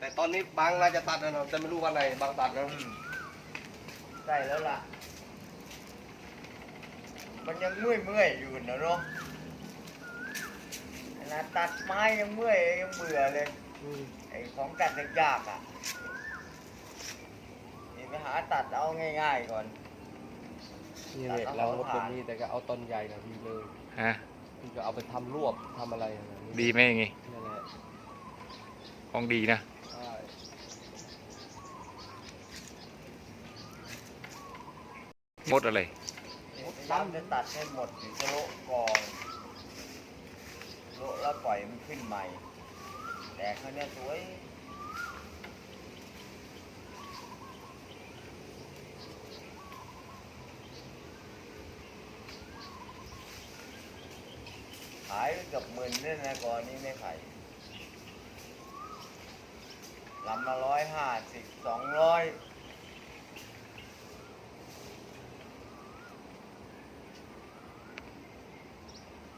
แต่ตอนนี้บางน่าจะตัดนะเนาะแต่ไม่รู้วันไหนบางตัดนะอืมใช่แล้วล่ะ มันยังเมื่อยเมื่อยๆอยู่นะเนาะขนาดตัดไม้ยังเมื่อยยังเบื่อเลย ไอ้ของกัดยากๆอะนี่ไปหาตัดเอาง่ายๆก่อน นี่แหละเราหมดแบบนี้แต่ก็เอาต้นใหญ่นะดีเลยฮะพี่ก็เอาไปทำรวบทำอะไรนะดีไหมอย่างงี้นั่นแหละของดีนะ ใช่งดอะไรดำจะตัดให้หมดถึงจะโละกองโละแล้วปล่อยมันขึ้นใหม่ แต่เขาวเนี่ยสวยขายไปเกือบหมื่นเนี่ยนะก่อนนี้ไม่ขายลำละร้อยห้าสิบสองร้อย